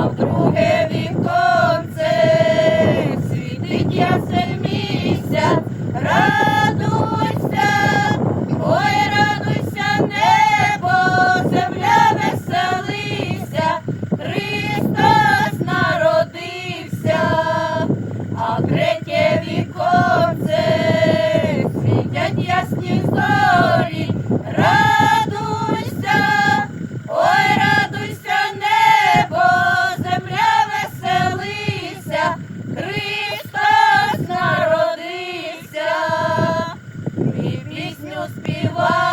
Вдруге в друге віконце світить ясне. співає.